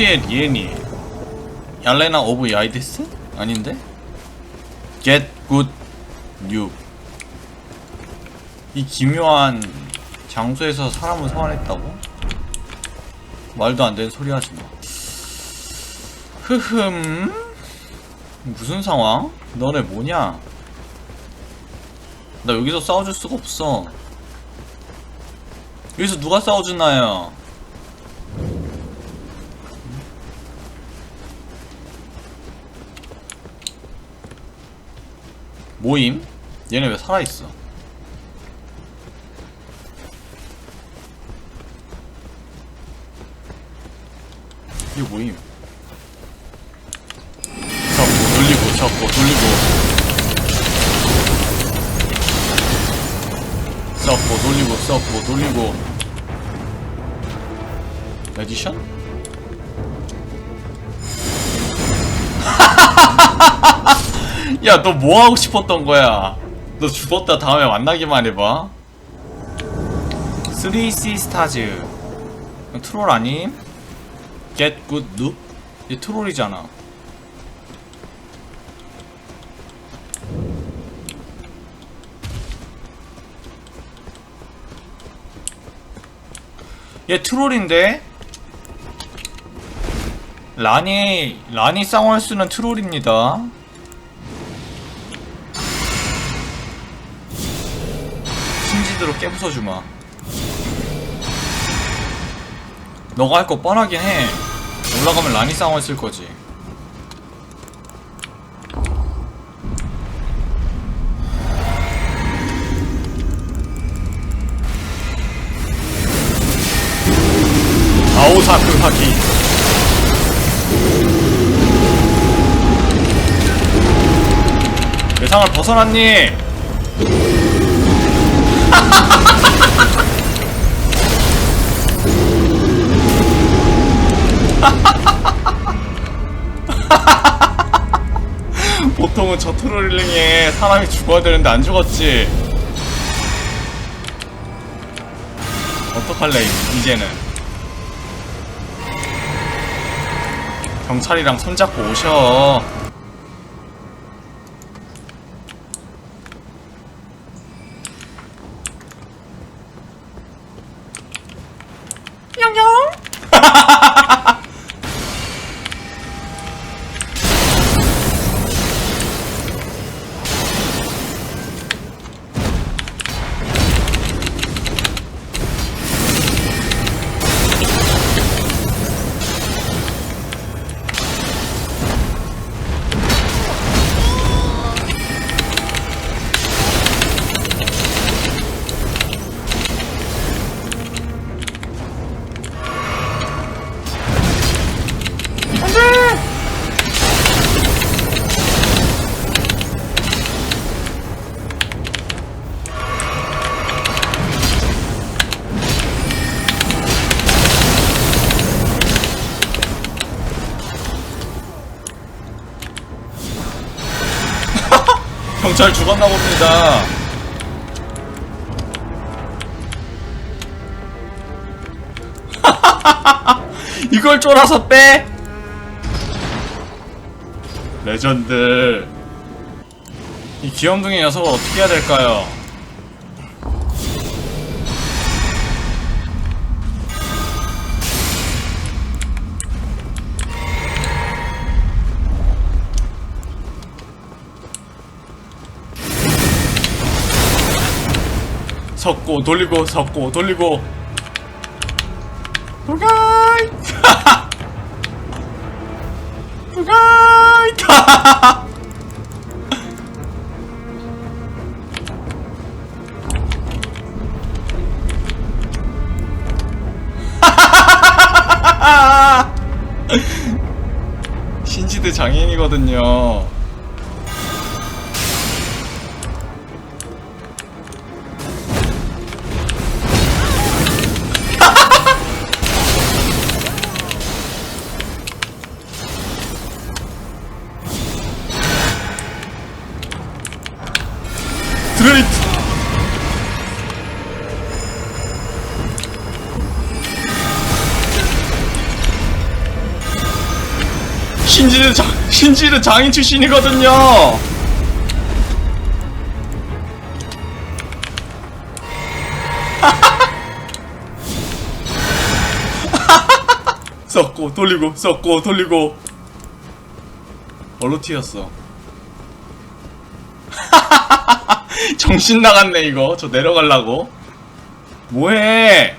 소스의 리엔이 얄레나 오브 야이데스? 아닌데? Get good new 이 기묘한 장소에서 사람을 소환했다고? 말도 안 되는 소리 하지 마. 흐흠. 무슨 상황? 너네 뭐냐? 나 여기서 싸워줄 수가 없어. 여기서 누가 싸워주나요? 모임? 얘네 왜 살아있어? 이게 모임? 잡고 돌리고 잡고 돌리고 썩고 돌리고 썩고 돌리고 에디션? 야 너 뭐 하고 싶었던 거야 너 죽었다 다음에 만나기만 해봐 3C 스타즈 트롤 아님? Get good noob? 얘 트롤이잖아 얘 트롤인데? 라니 라니 쌍월 쓰는 트롤입니다 신지드로 깨부숴주마. 너가 할 거 뻔하긴 해. 올라가면 라니 쌍월 쓸 거지. 아오사크 하기 예상을 벗어났니? 보통은 저 트롤링에 사람이 죽어야 되는데 안 죽었지. 어떡할래, 이제는. 경찰이랑 손잡고 오셔. 경찰 죽었나 봅니다. 이걸 쫄아서 빼? 레전드. 이 귀염둥이 녀석을 어떻게 해야 될까요? 섞고 돌리고 섞고 돌리고. 불가이! 불가이! 신지드 장인이거든요 신지는 장, 신지는 장인 출신이거든요. 섞고 돌리고 섞고 돌리고 얼로 튀었어. 정신 나갔네 이거. 저 내려가려고. 뭐해?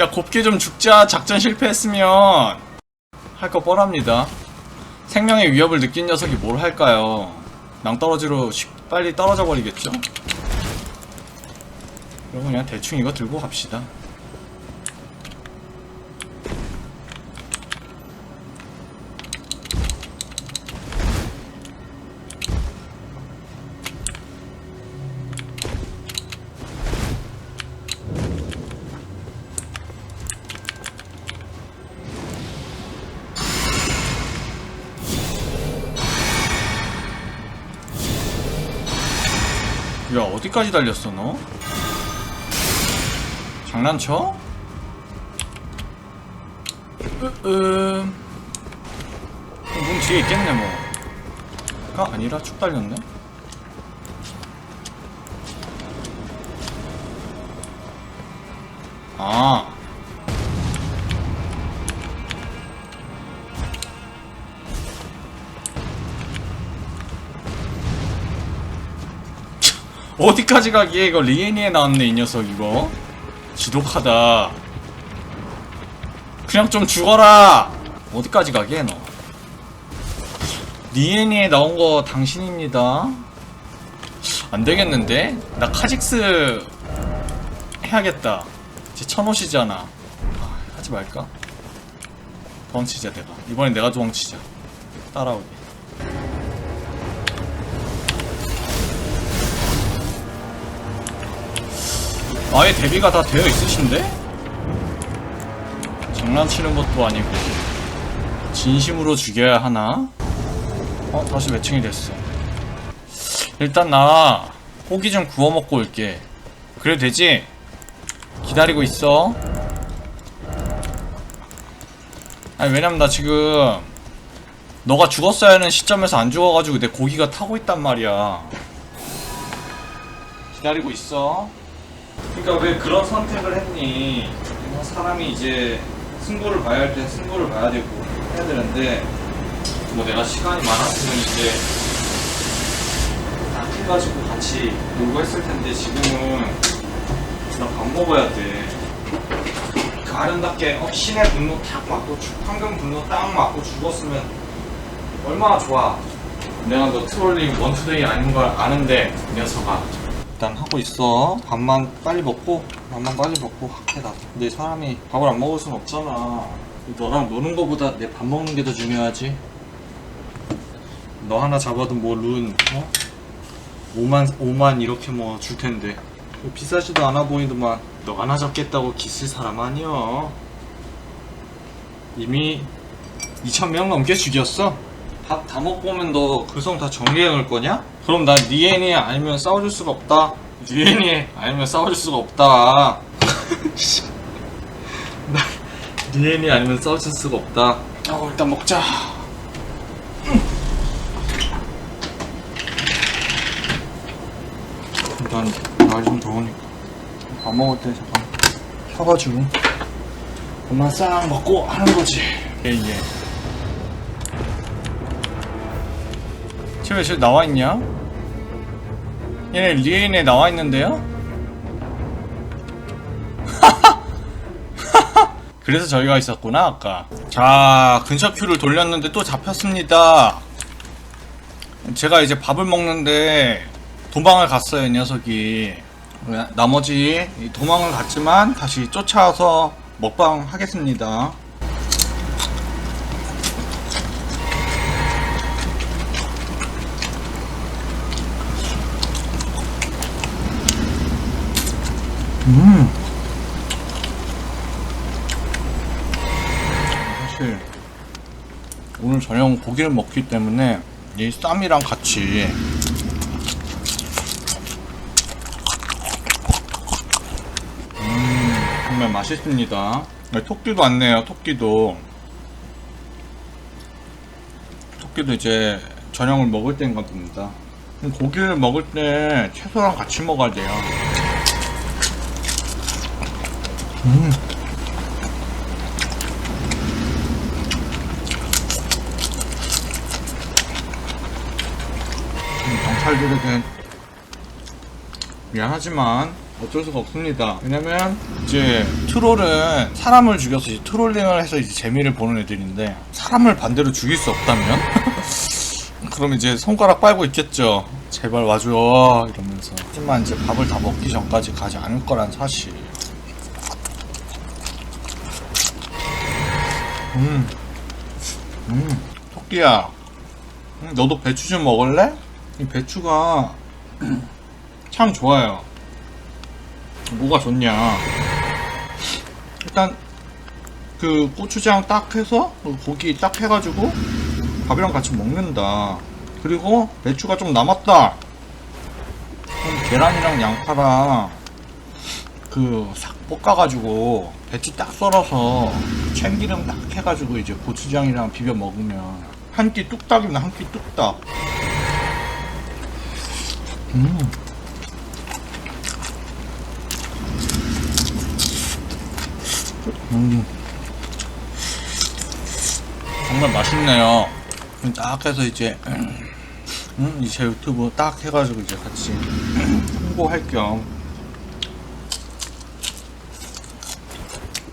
야 곱게 좀 죽자. 작전 실패했으면 할 거 뻔합니다. 생명의 위협을 느낀 녀석이 뭘 할까요? 낭떠러지로 쉽- 빨리 떨어져 버리겠죠? 그럼 그냥 대충 이거 들고 갑시다. 어디까지 달렸어 너? 장난쳐? 으음 문 뒤에 있겠네 뭐가 아니라 쭉 달렸네 아 어디까지 가기에 이거 리에니에 나왔네 이 녀석 이거. 지독하다. 그냥 좀 죽어라! 어디까지 가기에 너? 리에니에 나온 거 당신입니다. 안 되겠는데? 나 카직스 해야겠다. 제 천옷이잖아. 아, 하지 말까? 도망치자 내가. 이번엔 내가 도망치자. 따라오게 아예 대비가 다 되어 있으신데? 장난치는 것도 아니고 진심으로 죽여야 하나? 어 다시 매칭이 됐어 일단 나 고기 좀 구워 먹고 올게 그래도 되지? 기다리고 있어 아니 왜냐면 나 지금 너가 죽었어야 하는 시점에서 안 죽어가지고 내 고기가 타고 있단 말이야 기다리고 있어 그러니까 왜 그런 선택을 했니? 뭐 사람이 이제 승부를 봐야 할 때 승부를 봐야 되고 해야 되는데 뭐 내가 시간이 많았으면 이제 나팀 가지고 같이 놀고 했을 텐데 지금은 나밥 먹어야 돼. 그 아름답게 어, 신의 분노 탁 맞고 죽- 황금 분노 딱 맞고 죽었으면 얼마나 좋아. 내가 너 트롤링 원투데이 아닌 걸 아는데 이 녀석아 일단 하고 있어. 밥만 빨리 먹고, 밥만 빨리 먹고 할게 나도. 근데 사람이 밥을 안 먹을 순 없잖아. 너랑 노는 거보다 내 밥 먹는 게 더 중요하지. 너 하나 잡아도 뭐 룬, 어? 5만, 5만 이렇게 뭐 줄 텐데. 뭐 비싸지도 않아 보이더만. 너 하나 잡겠다고 기쓸 사람 아니여. 이미 2,000명 넘게 죽였어. 밥 다 먹고 오면 너 글성 다 정리해 놓을 거냐? 그럼 나 니엔이 아니면 싸워줄 수가 없다. 니엔이 아니면 싸워줄 수가 없다. 나 니엔이 아니면 싸워줄 수가 없다. 어 일단 먹자. 일단 날이 좀 더우니까 밥 먹을 때 잠깐 혀가지고 밥만 싹 먹고 하는 거지. 예예. 쟤왜 저기 나와 있냐? 얘네 리엔에 나와 있는데요? 그래서 저희가 있었구나 아까 자 근처 큐를 돌렸는데 또 잡혔습니다 제가 이제 밥을 먹는데 도망을 갔어요 이 녀석이 나머지 이 도망을 갔지만 다시 쫓아와서 먹방 하겠습니다 음. 사실 오늘 저녁 고기를 먹기 때문에 이 쌈이랑 같이 음 정말 맛있습니다 네, 토끼도 왔네요 토끼도 토끼도 이제 저녁을 먹을 때인가 봅니다. 고기를 먹을 때 채소랑 같이 먹어야 돼요. 음. 음, 경찰들에게 미안하지만 어쩔 수가 없습니다. 왜냐면 이제 트롤은 사람을 죽여서 이제 트롤링을 해서 이제 재미를 보는 애들인데 사람을 반대로 죽일 수 없다면 그럼 이제 손가락 빨고 있겠죠. 제발 와줘 이러면서. 하지만 이제 밥을 다 먹기 전까지 가지 않을 거란 사실. 음, 음, 토끼야. 음, 너도 배추 좀 먹을래? 이 배추가 참 좋아요. 뭐가 좋냐? 일단 그 고추장 딱 해서 그 고기 딱 해가지고 밥이랑 같이 먹는다. 그리고 배추가 좀 남았다. 그럼 계란이랑 양파랑 그 싹 볶아가지고 배추 딱 썰어서 참기름 딱 해가지고 이제 고추장이랑 비벼 먹으면 한 끼 뚝딱이면 한 끼 뚝딱. 음. 음. 정말 맛있네요. 딱 해서 이제 음, 이제 유튜브 딱 해가지고 이제 같이 홍보할 겸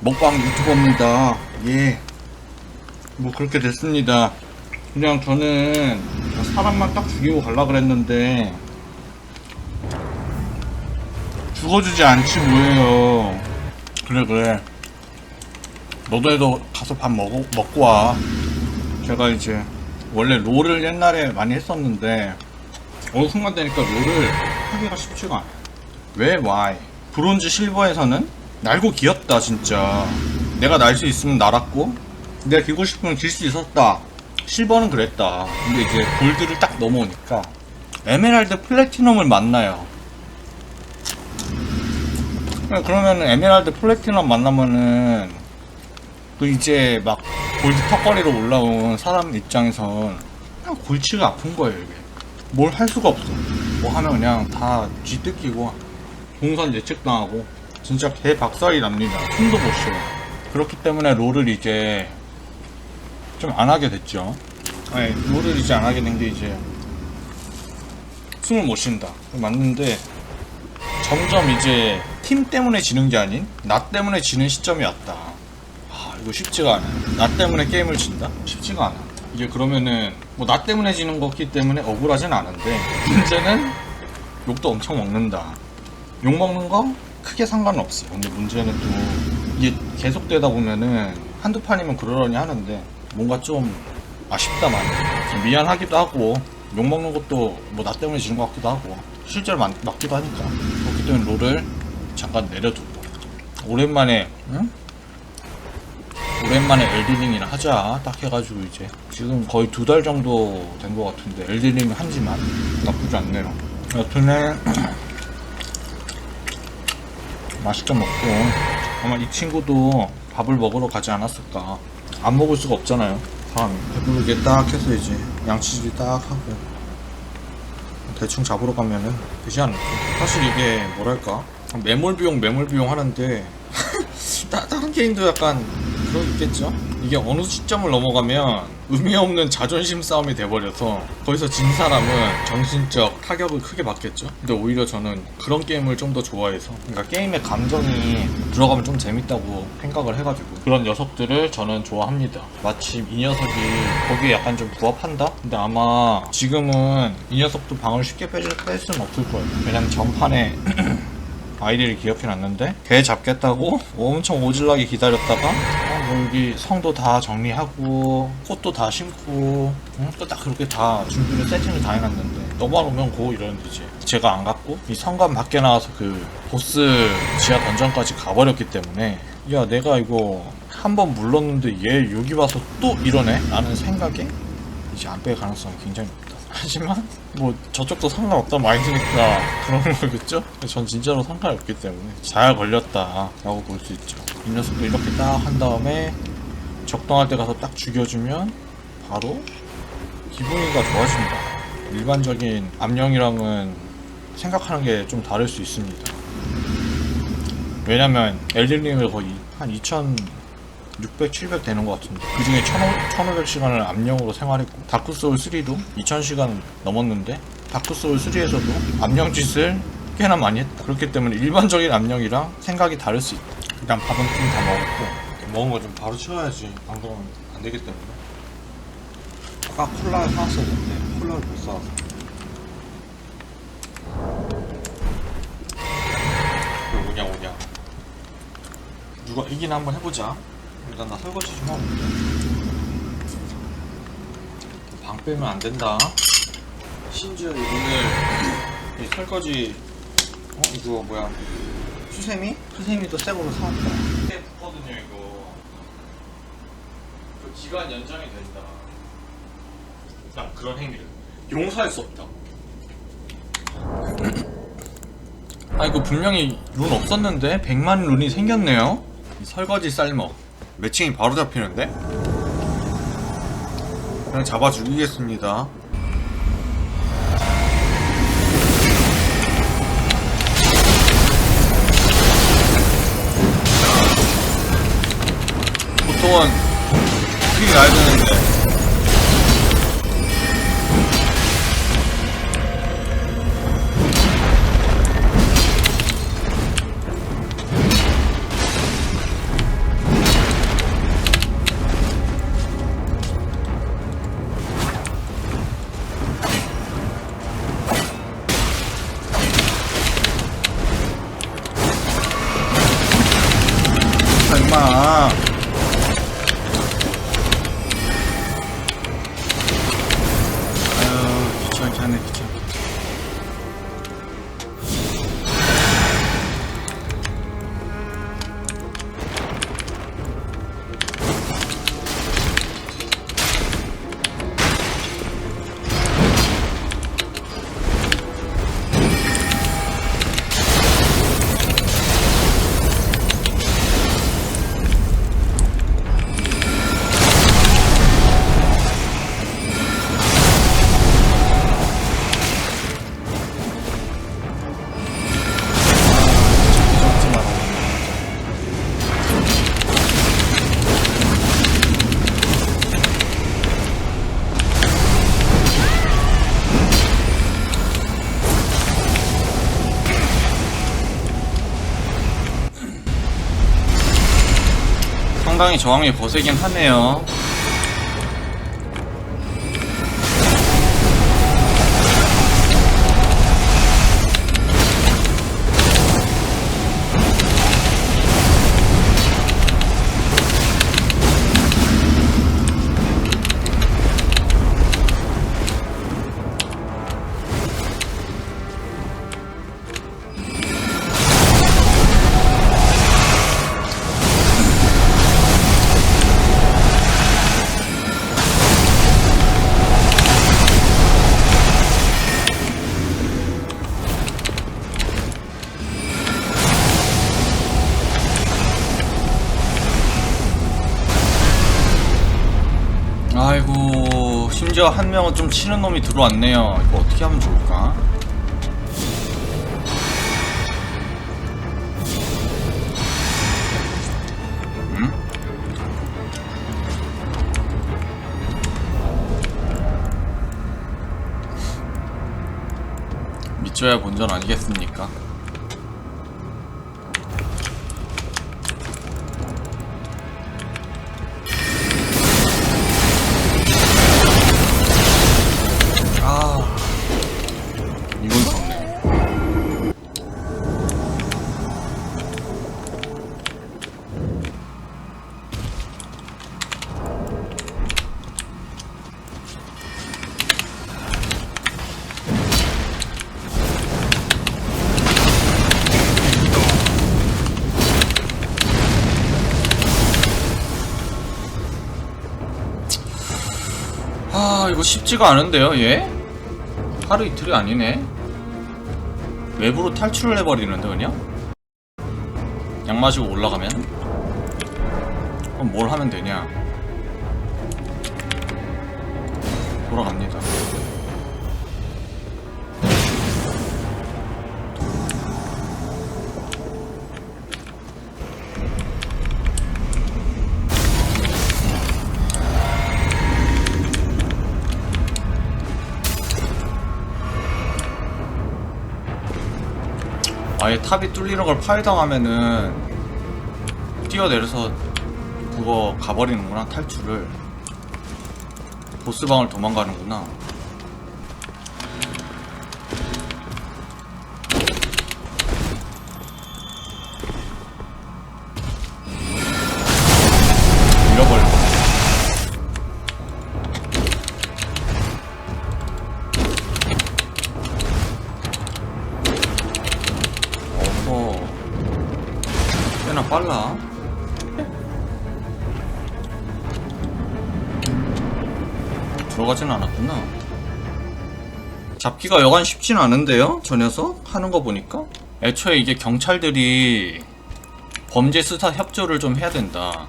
먹방 유튜버입니다. 예. 뭐 그렇게 됐습니다. 그냥 저는 사람만 딱 죽이고 갈라 그랬는데 죽어주지 않지 뭐예요. 그래 그래. 너도 해도 가서 밥 먹어, 먹고 와. 제가 이제 원래 롤을 옛날에 많이 했었는데 어느 순간 되니까 롤을 하기가 쉽지가 않아. 왜 why? 브론즈 실버에서는 날고 기었다 진짜. 내가 날 수 있으면 날았고 내가 기고 싶으면 길 수 있었다. 실버는 그랬다. 근데 이제 골드를 딱 넘어오니까 에메랄드 플래티넘을 만나요. 그러면은 에메랄드 플래티넘 만나면은 또 이제 막 골드 턱걸이로 올라온 사람 입장에선 그냥 골치가 아픈 거예요 이게 뭘 할 수가 없어 뭐 하면 그냥 다 쥐뜯기고 동선 예측당하고 진짜 개 박살이 납니다 숨도 못 쉬어 그렇기 때문에 롤을 이제 좀 안 하게 됐죠 아니 롤을 이제 안 하게 된 게 이제 숨을 못 쉰다 맞는데 점점 이제 팀 때문에 지는 게 아닌 나 때문에 지는 시점이 왔다 아, 이거 쉽지가 않아. 나 때문에 게임을 진다? 쉽지가 않아. 이게 그러면은 뭐 나 때문에 지는 거기 때문에 억울하진 않은데 문제는 욕도 엄청 먹는다. 욕 먹는 거 크게 상관없어. 근데 문제는 또 이게 계속되다 보면은 한두 판이면 그러려니 하는데 뭔가 좀 아쉽다 많이. 좀 미안하기도 하고 욕 먹는 것도 뭐 나 때문에 지는 것 같기도 하고 실제로 맞, 맞기도 하니까 그렇기 때문에 롤을 잠깐 내려두고 오랜만에 응? 오랜만에 엘드링이나 하자 딱 해가지고 이제 지금 거의 두 달 정도 된 것 같은데 엘드링 한지만 나쁘지 않네요 여튼에 맛있게 먹고. 아마 이 친구도 밥을 먹으러 가지 않았을까. 안 먹을 수가 없잖아요. 사람이 배부르게 딱 해서 이제 양치질 딱 하고. 대충 잡으러 가면은 되지 않을까. 사실 이게 뭐랄까. 매몰 비용 매몰 비용 하는데. 따, 다른 게임도 약간 그런 게 있겠죠? 이게 어느 시점을 넘어가면 의미 없는 자존심 싸움이 돼버려서 거기서 진 사람은 정신적 타격을 크게 받겠죠? 근데 오히려 저는 그런 게임을 좀 더 좋아해서 그러니까 게임에 감정이 들어가면 좀 재밌다고 생각을 해가지고 그런 녀석들을 저는 좋아합니다 마침 이 녀석이 거기에 약간 좀 부합한다? 근데 아마 지금은 이 녀석도 방을 쉽게 뺄, 뺄 수는 없을 거예요 왜냐면 전판에 아이디를 기억해 놨는데 개 잡겠다고 엄청 오질나게 기다렸다가 어, 뭐 여기 성도 다 정리하고 꽃도 다 심고 응? 또딱 그렇게 다 준비를 세팅을 다 해놨는데 너만 오면 고 이러는 데지. 제가 안 갔고 이 성관 밖에 나와서 그 보스 지하 던전까지 가버렸기 때문에 야 내가 이거 한 번 물렀는데 얘 여기 와서 또 이러네? 라는 생각에 이제 안 뺄 가능성이 굉장히 높다 하지만 뭐 저쪽도 상관없단 마인드니까 그런 거겠죠? 전 진짜로 상관이 없기 때문에 잘 걸렸다 라고 볼 수 있죠 이 녀석도 이렇게 딱 한 다음에 적당할 때 가서 딱 죽여주면 바로 기분이가 좋아집니다. 일반적인 암령이랑은 생각하는 게 좀 다를 수 있습니다. 왜냐면 엘든링을 거의 한 2,600, 700 되는 것 같은데 그 중에 1,500시간을 암령으로 생활했고 다크소울 3도 2,000시간 넘었는데 다크소울 3에서도 암령 짓을 꽤나 많이 했다. 그렇기 때문에 일반적인 암령이랑 생각이 다를 수 있다. 일단 밥은 좀 다 먹었고 먹은 거 좀 바로 치워야지 방송은 안 되기 때문에 아까 콜라 사왔어야 되는데 콜라를 못 사와서 왜 오냐 오냐 누가 이기나 한번 해보자 일단 나 설거지 좀 하고 올게. 방 빼면 안 된다. 심지어 오늘 이 설거지 어 이거 뭐야? 수세미? 수세미도 새 거로 사왔다. 꽤 붙거든요 이거. 그 기간 연장이 된다. 일단 그런 행위를. 용서할 수 없다. 아 이거 분명히 룬 없었는데 100만 룬이 생겼네요. 이 설거지 쌀먹 매칭이 바로 잡히는데? 그냥 잡아 죽이겠습니다 보통은 픽이 나야 되는데 상당히 저항이 거세긴 하네요. 심지어 한 명은 좀 치는 놈이 들어왔네요. 이거 어떻게 하면 좋을까? 음? 믿져야 본전 아니겠습니까? 이거 쉽지가 않은데요 얘? 하루 이틀이 아니네 외부로 탈출을 해버리는데 그냥? 약 마시고 올라가면? 그럼 뭘 하면 되냐 돌아갑니다. 아예 탑이 뚫리는 걸 파괴당하면은 뛰어내려서 그거 가버리는구나 탈출을. 보스방을 도망가는구나 잡기가 여간 쉽진 않은데요? 저 녀석? 하는 거 보니까? 애초에 이게 경찰들이 범죄 수사 협조를 좀 해야 된다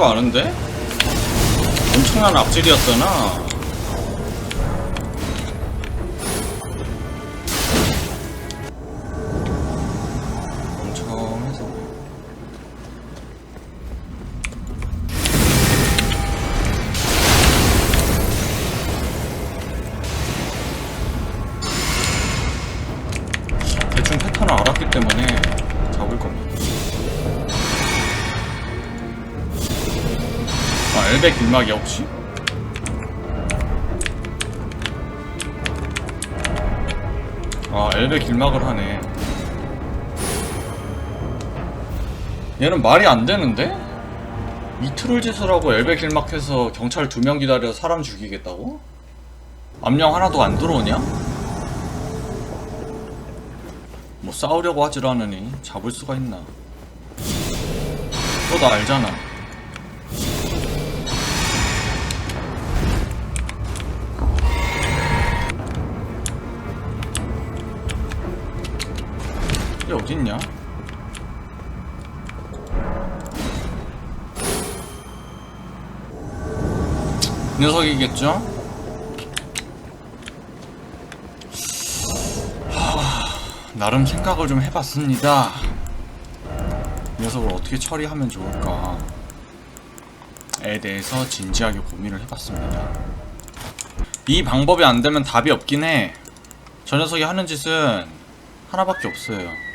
쉽지가 않은데? 엄청난 앞질이었잖아. 700 일막이야 혹시? 아 엘베 길막을 하네 얘는 말이 안 되는데? 이트롤 지수라고 엘베 길막해서 경찰 두 명 기다려 사람 죽이겠다고? 암령 하나도 안 들어오냐? 뭐 싸우려고 하질 않으니 잡을 수가 있나 너 나 알잖아 얘 어딨냐? 이 녀석이겠죠? 나름 생각을 좀 해봤습니다. 이 녀석을 어떻게 처리하면 좋을까? 에 대해서 진지하게 고민을 해봤습니다. 이 방법이 안 되면 답이 없긴 해. 저 녀석이 하는 짓은 하나밖에 없어요.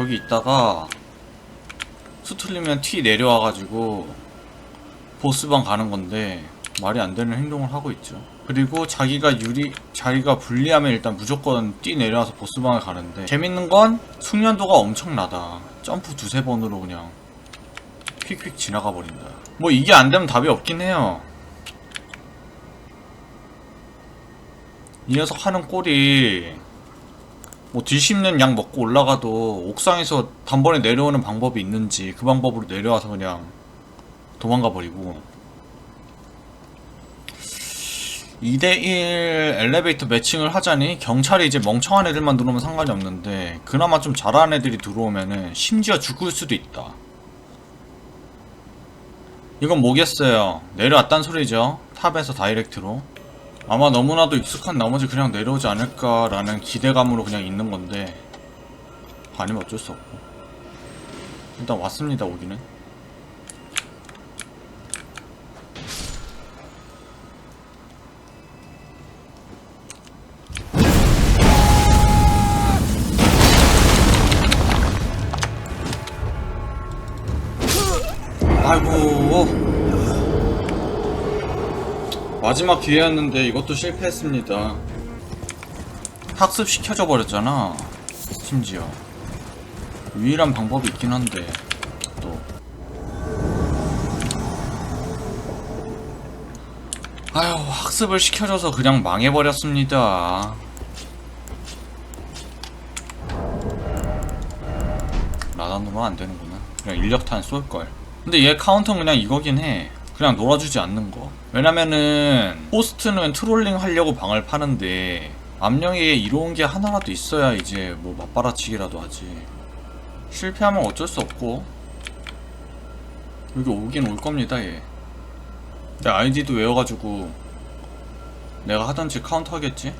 저기 있다가 수 틀리면 티 내려와가지고 보스방 가는 건데 말이 안 되는 행동을 하고 있죠. 그리고 자기가 유리, 자기가 불리하면 일단 무조건 뛰 내려와서 보스방에 가는데 재밌는 건 숙련도가 엄청나다. 점프 두세 번으로 그냥 휙휙 지나가 버린다. 뭐 이게 안 되면 답이 없긴 해요. 이 녀석 하는 꼴이 뭐 뒤집는 약 먹고 올라가도 옥상에서 단번에 내려오는 방법이 있는지 그 방법으로 내려와서 그냥 도망가 버리고 2대1 엘리베이터 매칭을 하자니 경찰이 이제 멍청한 애들만 들어오면 상관이 없는데 그나마 좀 잘하는 애들이 들어오면은 심지어 죽을 수도 있다. 이건 뭐겠어요. 내려왔단 소리죠. 탑에서 다이렉트로. 아마 너무나도 익숙한 나머지 그냥 내려오지 않을까라는 기대감으로 그냥 있는 건데 아니면 어쩔 수 없고. 일단 왔습니다 오기는 마지막 기회였는데 이것도 실패했습니다. 학습 시켜줘 버렸잖아. 심지어 유일한 방법이 있긴 한데 또 아유 학습을 시켜줘서 그냥 망해버렸습니다. 라단으로 안 되는구나. 그냥 인력탄 쏠 걸. 근데 얘 카운터는 그냥 이거긴 해. 그냥 놀아주지 않는 거. 왜냐면은 호스트는 트롤링 하려고 방을 파는데 암령에 이로운 게 하나라도 있어야 이제 뭐 맞받아치기라도 하지. 실패하면 어쩔 수 없고 여기 오긴 올 겁니다 얘. 내 아이디도 외워가지고 내가 하던 지 카운터 하겠지?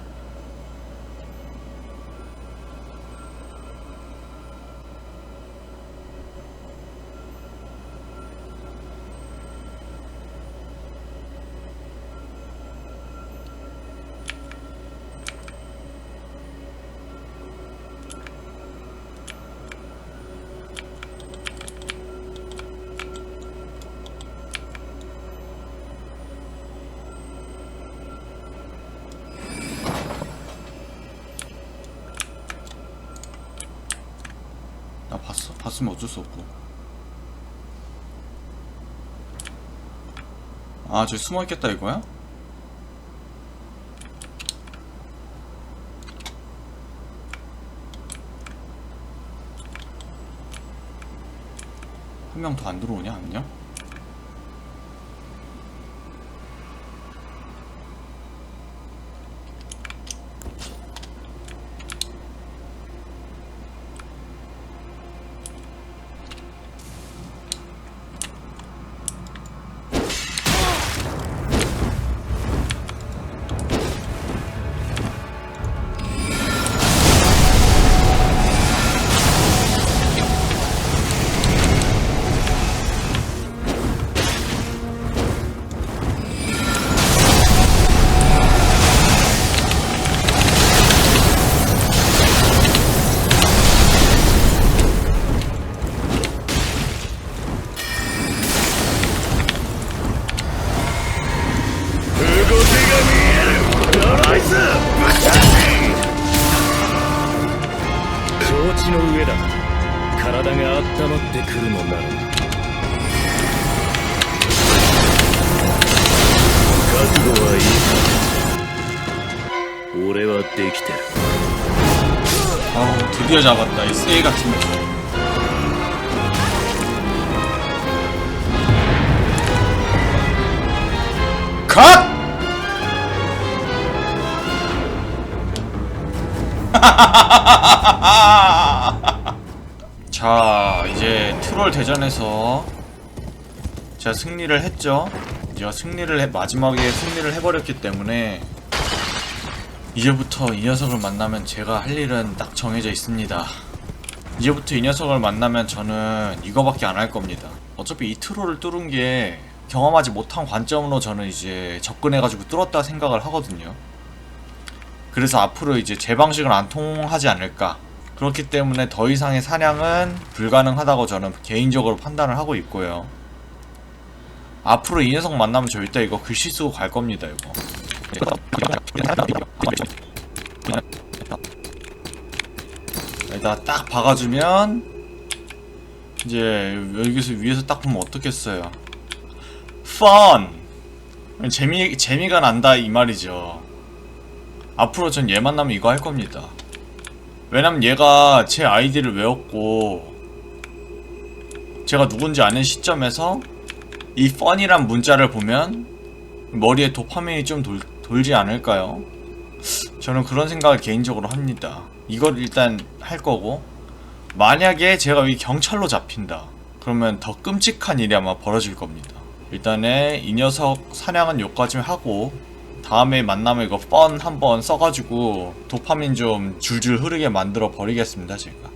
봤으면 어쩔 수 없고. 아, 저 숨어 있겠다 이거야? 한 명 더 안 들어오냐, 안녕? 俺はできてる 아, 드디어 잡았다. 이 쓰레기 같은 거. 컷! 자, 이제 트롤 대전에서 제가 승리를 했죠. 제가 승리를 해, 마지막에 승리를 해버렸기 때문에 이제부터 이 녀석을 만나면 제가 할 일은 딱 정해져 있습니다. 이제부터 이 녀석을 만나면 저는 이거밖에 안 할 겁니다. 어차피 이 트롤을 뚫은 게 경험하지 못한 관점으로 저는 이제 접근해가지고 뚫었다 생각을 하거든요. 그래서 앞으로 이제 제 방식은 안 통하지 않을까. 그렇기 때문에 더 이상의 사냥은 불가능하다고 저는 개인적으로 판단을 하고 있고요. 앞으로 이 녀석 만나면 절대 이거 글씨 쓰고 갈 겁니다, 이거. 여기다 딱 박아주면 이제 여기서 위에서 딱 보면 어떻겠어요? Fun! 재미 재미가 난다 이 말이죠. 앞으로 전 얘 만나면 이거 할 겁니다. 왜냐면 얘가 제 아이디를 외웠고 제가 누군지 아는 시점에서 이 fun이란 문자를 보면 머리에 도파민이 좀 돌, 돌지 않을까요? 저는 그런 생각을 개인적으로 합니다. 이걸 일단 할 거고 만약에 제가 이 경찰로 잡힌다. 그러면 더 끔찍한 일이 아마 벌어질 겁니다. 일단은 이 녀석 사냥은 여기까지 하고 다음에 만나면 이거 펀 한번 써가지고 도파민 좀 줄줄 흐르게 만들어 버리겠습니다 제가.